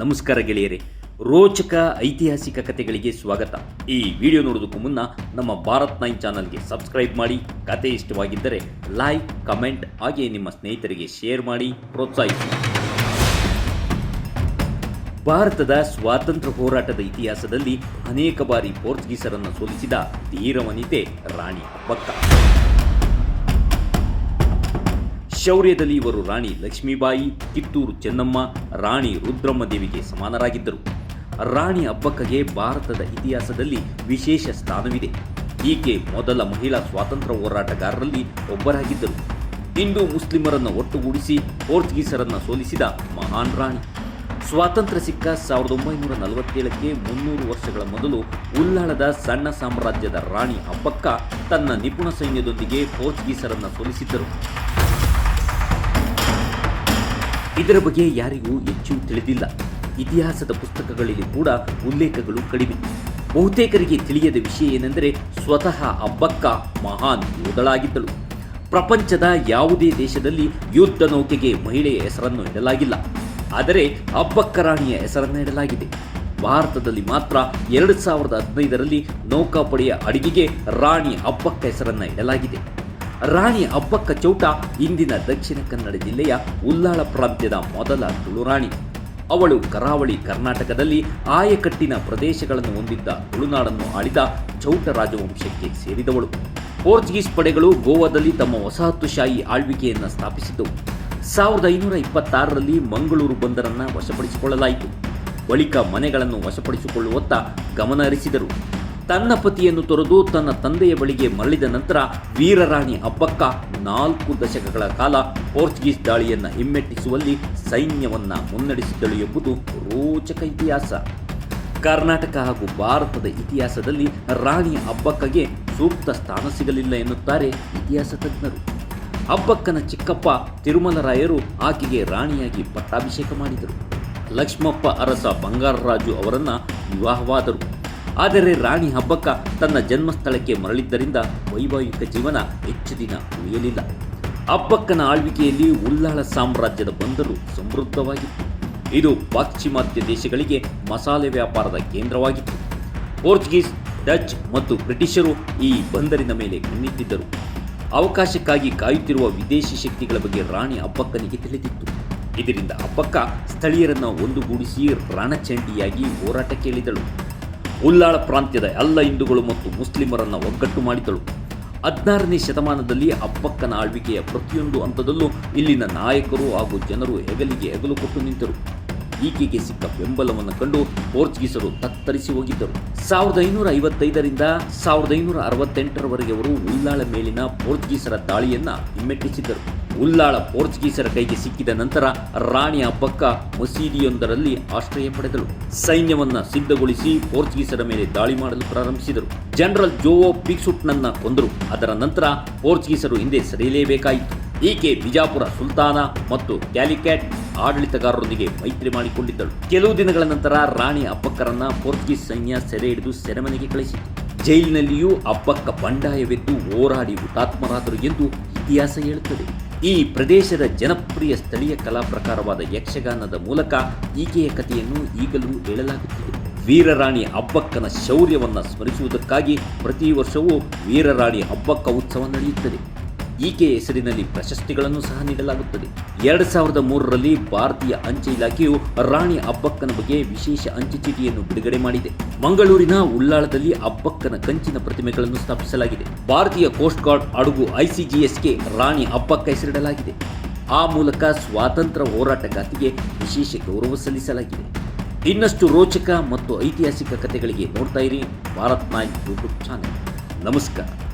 ನಮಸ್ಕಾರ ಗೆಳೆಯರೇ. ರೋಚಕ ಐತಿಹಾಸಿಕ ಕಥೆಗಳಿಗೆ ಸ್ವಾಗತ. ಈ ವಿಡಿಯೋ ನೋಡೋದಕ್ಕೂ ಮುನ್ನ ನಮ್ಮ ಭಾರತ್ ನೈನ್ ಚಾನಲ್ಗೆ ಸಬ್ಸ್ಕ್ರೈಬ್ ಮಾಡಿ. ಕತೆ ಇಷ್ಟವಾಗಿದ್ದರೆ ಲೈಕ್, ಕಮೆಂಟ್, ಹಾಗೆ ನಿಮ್ಮ ಸ್ನೇಹಿತರಿಗೆ ಶೇರ್ ಮಾಡಿ. ಪ್ರೋತ್ಸಾಹಿಸಿ. ಭಾರತದ ಸ್ವಾತಂತ್ರ್ಯ ಹೋರಾಟದ ಇತಿಹಾಸದಲ್ಲಿ ಅನೇಕ ಬಾರಿ ಪೋರ್ಚುಗೀಸರನ್ನು ಸೋಲಿಸಿದ ಧೀರವನಿತೆ ರಾಣಿ ಅಬ್ಬಕ್ಕ ಶೌರ್ಯದಲ್ಲಿ ಇವರು ರಾಣಿ ಲಕ್ಷ್ಮೀಬಾಯಿ, ಕಿತ್ತೂರು ಚೆನ್ನಮ್ಮ, ರಾಣಿ ರುದ್ರಮ್ಮ ದೇವಿಗೆ ಸಮಾನರಾಗಿದ್ದರು. ರಾಣಿ ಅಬ್ಬಕ್ಕಗೆ ಭಾರತದ ಇತಿಹಾಸದಲ್ಲಿ ವಿಶೇಷ ಸ್ಥಾನವಿದೆ. ಈಕೆ ಮೊದಲ ಮಹಿಳಾ ಸ್ವಾತಂತ್ರ್ಯ ಹೋರಾಟಗಾರರಲ್ಲಿ ಒಬ್ಬರಾಗಿದ್ದರು. ಹಿಂದೂ ಮುಸ್ಲಿಮರನ್ನು ಒಟ್ಟುಗೂಡಿಸಿ ಪೋರ್ಚುಗೀಸರನ್ನು ಸೋಲಿಸಿದ ಮಹಾನ್ ರಾಣಿ. ಸ್ವಾತಂತ್ರ್ಯ ಸಿಕ್ಕ ಸಾವಿರದ ಒಂಬೈನೂರ ನಲವತ್ತೇಳಕ್ಕೆ ಮುನ್ನೂರು ವರ್ಷಗಳ ಮೊದಲು ಉಲ್ಲಾಳದ ಸಣ್ಣ ಸಾಮ್ರಾಜ್ಯದ ರಾಣಿ ಅಪ್ಪಕ್ಕ ತನ್ನ ನಿಪುಣ ಸೈನ್ಯದೊಂದಿಗೆ ಪೋರ್ಚುಗೀಸರನ್ನು ಸೋಲಿಸಿದ್ದರು. ಇದರ ಬಗ್ಗೆ ಯಾರಿಗೂ ಹೆಚ್ಚು ತಿಳಿದಿಲ್ಲ. ಇತಿಹಾಸದ ಪುಸ್ತಕಗಳಲ್ಲಿ ಕೂಡ ಉಲ್ಲೇಖಗಳು ಕಡಿಮೆ. ಬಹುತೇಕರಿಗೆ ತಿಳಿಯದ ವಿಷಯ ಏನೆಂದರೆ ಸ್ವತಃ ಅಬ್ಬಕ್ಕ ಮಹಾನ್ ಯೋಧಳಾಗಿದ್ದಳು. ಪ್ರಪಂಚದ ಯಾವುದೇ ದೇಶದಲ್ಲಿ ಯುದ್ಧ ನೌಕೆಗೆ ಮಹಿಳೆಯ ಹೆಸರನ್ನು ಇಡಲಾಗಿಲ್ಲ. ಆದರೆ ಅಬ್ಬಕ್ಕ ರಾಣಿಯ ಹೆಸರನ್ನು ಇಡಲಾಗಿದೆ. ಭಾರತದಲ್ಲಿ ಮಾತ್ರ ಎರಡು ಸಾವಿರದ ಹದಿನೈದರಲ್ಲಿ ನೌಕಾಪಡೆಯ ಅಡಿಗೆಗೆ ರಾಣಿ ಅಬ್ಬಕ್ಕ ಹೆಸರನ್ನು ಇಡಲಾಗಿದೆ. ರಾಣಿ ಅಬ್ಬಕ್ಕ ಚೌಟ ಇಂದಿನ ದಕ್ಷಿಣ ಕನ್ನಡ ಜಿಲ್ಲೆಯ ಉಲ್ಲಾಳ ಪ್ರಾಂತ್ಯದ ಮೊದಲ ತುಳುರಾಣಿ ಅವಳು ಕರಾವಳಿ ಕರ್ನಾಟಕದಲ್ಲಿ ಆಯಕಟ್ಟಿನ ಪ್ರದೇಶಗಳನ್ನು ಹೊಂದಿದ್ದ ತುಳುನಾಡನ್ನು ಆಳಿದ ಚೌಟ ರಾಜವಂಶಕ್ಕೆ ಸೇರಿದವಳು. ಪೋರ್ಚುಗೀಸ್ ಪಡೆಗಳು ಗೋವಾದಲ್ಲಿ ತಮ್ಮ ವಸಾಹತುಶಾಹಿ ಆಳ್ವಿಕೆಯನ್ನು ಸ್ಥಾಪಿಸಿದ್ದವು ಸಾವಿರದ ಐನೂರ ಇಪ್ಪತ್ತಾರರಲ್ಲಿ ಮಂಗಳೂರು ಬಂದರನ್ನು ವಶಪಡಿಸಿಕೊಳ್ಳಲಾಯಿತು. ಬಳಿಕ ಮನೆಗಳನ್ನು ವಶಪಡಿಸಿಕೊಳ್ಳುವತ್ತ ಗಮನ ಹರಿಸಿದರು ತನ್ನ ಪತಿಯನ್ನು ತೊರೆದು ತನ್ನ ತಂದೆಯ ಬಳಿಗೆ ಮರಳಿದ ನಂತರ ವೀರರಾಣಿ ಅಬ್ಬಕ್ಕ ನಾಲ್ಕು ದಶಕಗಳ ಕಾಲ ಪೋರ್ಚುಗೀಸ್ ದಾಳಿಯನ್ನು ಹಿಮ್ಮೆಟ್ಟಿಸುವಲ್ಲಿ ಸೈನ್ಯವನ್ನ ಮುನ್ನಡೆಸಿದ್ದಳು ಎಂಬುದು ರೋಚಕ ಇತಿಹಾಸ. ಕರ್ನಾಟಕ ಹಾಗೂ ಭಾರತದ ಇತಿಹಾಸದಲ್ಲಿ ರಾಣಿ ಅಬ್ಬಕ್ಕಗೆ ಸೂಕ್ತ ಸ್ಥಾನ ಸಿಗಲಿಲ್ಲ ಎನ್ನುತ್ತಾರೆ ಇತಿಹಾಸ ತಜ್ಞರು. ಅಬ್ಬಕ್ಕನ ಚಿಕ್ಕಪ್ಪ ತಿರುಮಲರಾಯರು ಆಕೆಗೆ ರಾಣಿಯಾಗಿ ಪಟ್ಟಾಭಿಷೇಕ ಮಾಡಿದರು. ಲಕ್ಷ್ಮಪ್ಪ ಅರಸ ಬಂಗಾರರಾಜು ಅವರನ್ನು ವಿವಾಹವಾದರು. ಆದರೆ ರಾಣಿ ಹಬ್ಬಕ್ಕ ತನ್ನ ಜನ್ಮಸ್ಥಳಕ್ಕೆ ಮರಳಿದ್ದರಿಂದ ವೈವಾಹಿಕ ಜೀವನ ಹೆಚ್ಚು ದಿನ ಉಳಿಯಲಿಲ್ಲ. ಅಬ್ಬಕ್ಕನ ಆಳ್ವಿಕೆಯಲ್ಲಿ ಉಲ್ಲಾಳ ಸಾಮ್ರಾಜ್ಯದ ಬಂದರು ಸಮೃದ್ಧವಾಗಿತ್ತು. ಇದು ಪಾಶ್ಚಿಮಾತ್ಯ ದೇಶಗಳಿಗೆ ಮಸಾಲೆ ವ್ಯಾಪಾರದ ಕೇಂದ್ರವಾಗಿತ್ತು. ಪೋರ್ಚುಗೀಸ್, ಡಚ್ ಮತ್ತು ಬ್ರಿಟಿಷರು ಈ ಬಂದರಿನ ಮೇಲೆ ಕಣ್ಣಿಟ್ಟಿದ್ದರು. ಅವಕಾಶಕ್ಕಾಗಿ ಕಾಯುತ್ತಿರುವ ವಿದೇಶಿ ಶಕ್ತಿಗಳ ಬಗ್ಗೆ ರಾಣಿ ಅಬ್ಬಕ್ಕನಿಗೆ ತಿಳಿದಿತ್ತು. ಇದರಿಂದ ಅಬ್ಬಕ್ಕ ಸ್ಥಳೀಯರನ್ನು ಒಂದುಗೂಡಿಸಿ ರಣಚಂಡಿಯಾಗಿ ಹೋರಾಟಕ್ಕೆ ಇಳಿದಳು ಉಲ್ಲಾಳ ಪ್ರಾಂತ್ಯದ ಎಲ್ಲ ಹಿಂದೂಗಳು ಮತ್ತು ಮುಸ್ಲಿಮರನ್ನು ಒಗ್ಗಟ್ಟು ಮಾಡಿದಳು ಹದಿನಾರನೇ ಶತಮಾನದಲ್ಲಿ ಅಪ್ಪಕ್ಕನ ಆಳ್ವಿಕೆಯ ಪ್ರತಿಯೊಂದು ಹಂತದಲ್ಲೂ ಇಲ್ಲಿನ ನಾಯಕರು ಹಾಗೂ ಜನರು ಹೆಗಲಿಗೆ ಹೆಗಲು ಕೊಟ್ಟು ನಿಂತರು. ಈಕೆಗೆ ಸಿಕ್ಕ ಬೆಂಬಲವನ್ನು ಕಂಡು ಪೋರ್ಚುಗೀಸರು ತತ್ತರಿಸಿ ಹೋಗಿದ್ದರು. ಸಾವಿರದ ಐನೂರ ಐವತ್ತೈದರಿಂದ ಸಾವಿರದ ಐನೂರ ಅರವತ್ತೆಂಟರವರೆಗೆ ಅವರು ಉಲ್ಲಾಳ ಮೇಲಿನ ಪೋರ್ಚುಗೀಸರ ದಾಳಿಯನ್ನು ಹಿಮ್ಮೆಟ್ಟಿಸಿದ್ದರು. ಉಲ್ಲಾಳ ಪೋರ್ಚುಗೀಸರ ಕೈಗೆ ಸಿಕ್ಕಿದ ನಂತರ ರಾಣಿ ಅಬ್ಬಕ್ಕ ಮಸೀದಿಯೊಂದರಲ್ಲಿ ಆಶ್ರಯ ಪಡೆದಳು. ಸೈನ್ಯವನ್ನ ಸಿದ್ಧಗೊಳಿಸಿ ಪೋರ್ಚುಗೀಸರ ಮೇಲೆ ದಾಳಿ ಮಾಡಲು ಪ್ರಾರಂಭಿಸಿದರು. ಜನರಲ್ ಜೋವೋ ಪಿಕ್ಸುಟ್ನನ್ನ ಕೊಂದರು. ಅದರ ನಂತರ ಪೋರ್ಚುಗೀಸರು ಹಿಂದೆ ಸರಿಯಲೇಬೇಕಾಯಿತು. ಈಕೆ ಬಿಜಾಪುರ ಸುಲ್ತಾನ ಮತ್ತು ಕ್ಯಾಲಿಕ್ಯಾಟ್ ಆಡಳಿತಗಾರರೊಂದಿಗೆ ಮೈತ್ರಿ ಮಾಡಿಕೊಂಡಿದ್ದಳು. ಕೆಲವು ದಿನಗಳ ನಂತರ ರಾಣಿ ಅಪ್ಪಕ್ಕರನ್ನ ಪೋರ್ಚುಗೀಸ್ ಸೈನ್ಯ ಸೆರೆ ಹಿಡಿದು ಸೆರೆಮನೆಗೆ ಕಳಿಸಿತು. ಜೈಲಿನಲ್ಲಿಯೂ ಅಪ್ಪಕ್ಕ ಬಂಡಾಯವೆದ್ದು ಹೋರಾಡಿ ಹುತಾತ್ಮರಾದರು ಎಂದು ಇತಿಹಾಸ ಹೇಳುತ್ತದೆ. ಈ ಪ್ರದೇಶದ ಜನಪ್ರಿಯ ಸ್ಥಳೀಯ ಕಲಾ ಪ್ರಕಾರವಾದ ಯಕ್ಷಗಾನದ ಮೂಲಕ ಈಕೆಯ ಕಥೆಯನ್ನು ಈಗಲೂ ಹೇಳಲಾಗುತ್ತಿದೆ. ವೀರರಾಣಿ ಹಬ್ಬಕ್ಕನ ಶೌರ್ಯವನ್ನು ಸ್ಮರಿಸುವುದಕ್ಕಾಗಿ ಪ್ರತಿ ವರ್ಷವೂ ವೀರರಾಣಿ ಹಬ್ಬಕ್ಕ ಉತ್ಸವ ನಡೆಯುತ್ತದೆ. ಈಕೆಯ ಹೆಸರಿನಲ್ಲಿ ಪ್ರಶಸ್ತಿಗಳನ್ನು ಸಹ ನೀಡಲಾಗುತ್ತದೆ. ಎರಡು ಸಾವಿರದ ಮೂರರಲ್ಲಿ ಭಾರತೀಯ ಅಂಚೆ ಇಲಾಖೆಯು ರಾಣಿ ಅಬ್ಬಕ್ಕನ ಬಗ್ಗೆ ವಿಶೇಷ ಅಂಚೆ ಚೀಟಿಯನ್ನು ಬಿಡುಗಡೆ ಮಾಡಿದೆ. ಮಂಗಳೂರಿನ ಉಲ್ಲಾಳದಲ್ಲಿ ಅಬ್ಬಕ್ಕನ ಕಂಚಿನ ಪ್ರತಿಮೆಗಳನ್ನು ಸ್ಥಾಪಿಸಲಾಗಿದೆ. ಭಾರತೀಯ ಕೋಸ್ಟ್ ಗಾರ್ಡ್ ಹಡಗು ಐಸಿಜಿಎಸ್ಗೆ ರಾಣಿ ಅಬ್ಬಕ್ಕ ಹೆಸರಿಡಲಾಗಿದೆ. ಆ ಮೂಲಕ ಸ್ವಾತಂತ್ರ್ಯ ಹೋರಾಟಗಾತಿಗೆ ವಿಶೇಷ ಗೌರವ ಸಲ್ಲಿಸಲಾಗಿದೆ. ಇನ್ನಷ್ಟು ರೋಚಕ ಮತ್ತು ಐತಿಹಾಸಿಕ ಕಥೆಗಳಿಗೆ ನೋಡ್ತಾ ಇರಿ. Bharath Nayak YouTube channel. ನಮಸ್ಕಾರ.